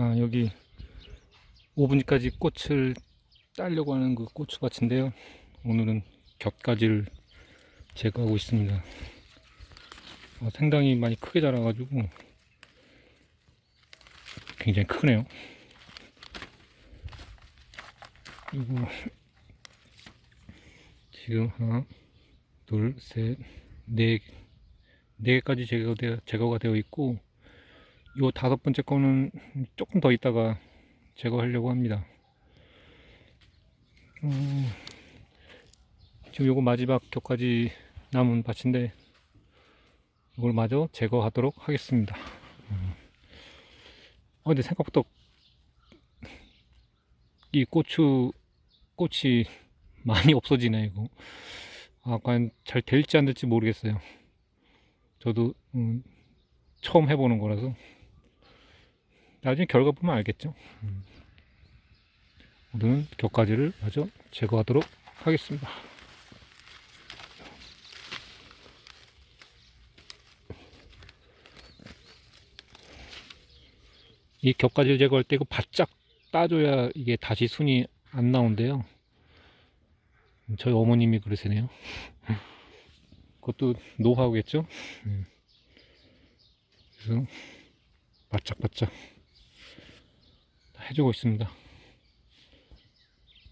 아, 여기 5분까지 꽃을 따려고 하는 그 고추밭인데요. 오늘은 겹가지를 제거하고 있습니다. 어, 상당히 많이 크게 자라가지고 굉장히 크네요. 그리고 지금 하나, 둘, 셋, 네, 네 개까지 제거가 되어 있고 요 다섯 번째 거는 조금 더 있다가 제거하려고 합니다. 음, 지금 요거 마지막 격까지 남은 밭인데 이걸 마저 제거하도록 하겠습니다. 음. 어, 근데 생각보다 이 고추 꽃이 많이 없어지네 이거. 아, 과연 잘 될지 안 될지 모르겠어요. 저도 음, 처음 해보는 거라서 나중에 결과 보면 알겠죠. 음. 오늘은 격가지를 마저 제거하도록 하겠습니다. 이 격가지를 제거할 때 이거 바짝 따줘야 이게 다시 순이 안 나온대요. 저희 어머님이 그러시네요. 그것도 노하우겠죠? 음. 그래서 바짝바짝 해주고 있습니다.